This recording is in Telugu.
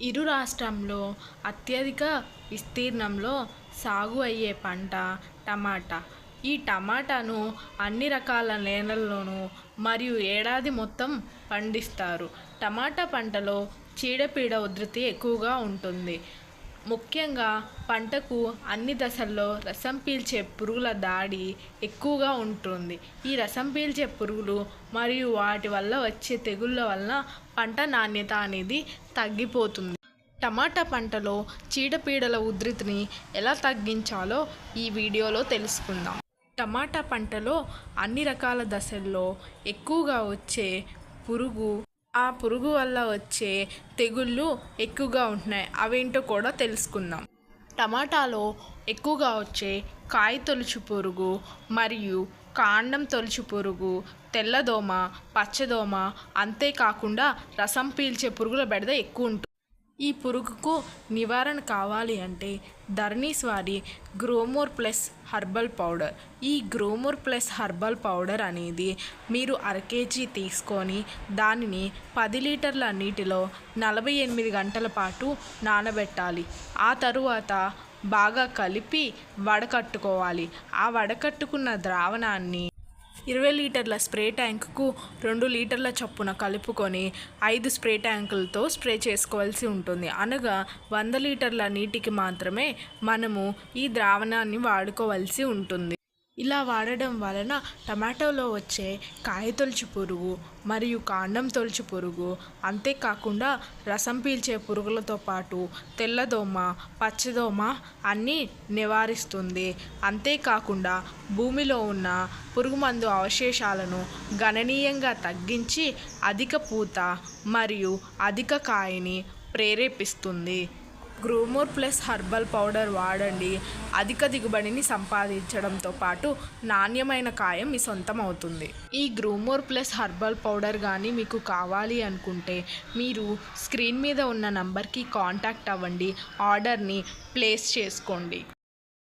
ఇరు రాష్ట్రంలో అత్యధిక విస్తీర్ణంలో సాగు అయ్యే పంట టమాటా. ఈ టమాటాను అన్ని రకాల నేలల్లోనూ మరియు ఏడాది మొత్తం పండిస్తారు. టమాటా పంటలో చీడపీడ ఉధృతి ఎక్కువగా ఉంటుంది. ముఖ్యంగా పంటకు అన్ని దశల్లో రసం పీల్చే పురుగుల దాడి ఎక్కువగా ఉంటుంది. ఈ రసం పీల్చే పురుగులు మరియు వాటి వల్ల వచ్చే తెగుళ్ళ వలన పంట నాణ్యత అనేది తగ్గిపోతుంది. టమాటా పంటలో చీడపీడల ఉధృతిని ఎలా తగ్గించాలో ఈ వీడియోలో తెలుసుకుందాం. టమాటా పంటలో అన్ని రకాల దశల్లో ఎక్కువగా వచ్చే పురుగు ఆ పురుగు వల్ల వచ్చే తెగుళ్ళు ఎక్కువగా ఉంటున్నాయి. అవేంటో కూడా తెలుసుకుందాం. టమాటాలో ఎక్కువగా వచ్చే కాయ తొలుచు పురుగు మరియు కాండం తొలుచు పురుగు తెల్లదోమ పచ్చదోమ అంతేకాకుండా రసం పీల్చే పురుగుల బెడద ఎక్కువ ఉంటుంది. ఈ పురుగుకు నివారణ కావాలి అంటే ధరణీస్ వారి గ్రోమోర్ ప్లస్ హర్బల్ పౌడర్. ఈ గ్రోమోర్ ప్లస్ హర్బల్ పౌడర్ అనేది మీరు అర కేజీ తీసుకొని దానిని పది లీటర్ల నీటిలో నలభై ఎనిమిది గంటల పాటు నానబెట్టాలి. ఆ తరువాత బాగా కలిపి వడకట్టుకోవాలి. ఆ వడకట్టుకున్న ద్రావణాన్ని ఇరవై లీటర్ల స్ప్రే ట్యాంకుకు రెండు లీటర్ల చొప్పున కలుపుకొని ఐదు స్ప్రే ట్యాంకులతో స్ప్రే చేసుకోవాల్సి ఉంటుంది. అనగా వంద లీటర్ల నీటికి మాత్రమే మనము ఈ ద్రావణాన్ని వాడుకోవాల్సి ఉంటుంది. ఇలా వాడడం వలన టమాటోలో వచ్చే కాయ తొలుచు పురుగు మరియు కాండం తొలుచు పురుగు అంతేకాకుండా రసం పీల్చే పురుగులతో పాటు తెల్లదోమ పచ్చదోమ అన్నీ నివారిస్తుంది. అంతేకాకుండా భూమిలో ఉన్న పురుగు మందు అవశేషాలను గణనీయంగా తగ్గించి అధిక పూత మరియు అధిక కాయని ప్రేరేపిస్తుంది. గ్రూమోర్ ప్లస్ హర్బల్ పౌడర్ వాడండి. అధిక దిగుబడిని సంపాదించడంతో పాటు నాణ్యమైన కాయం మీ సొంతం అవుతుంది. ఈ గ్రూమోర్ ప్లస్ హర్బల్ పౌడర్ కానీ మీకు కావాలి అనుకుంటే మీరు స్క్రీన్ మీద ఉన్న నంబర్కి కాంటాక్ట్ అవ్వండి. ఆర్డర్ని ప్లేస్ చేసుకోండి.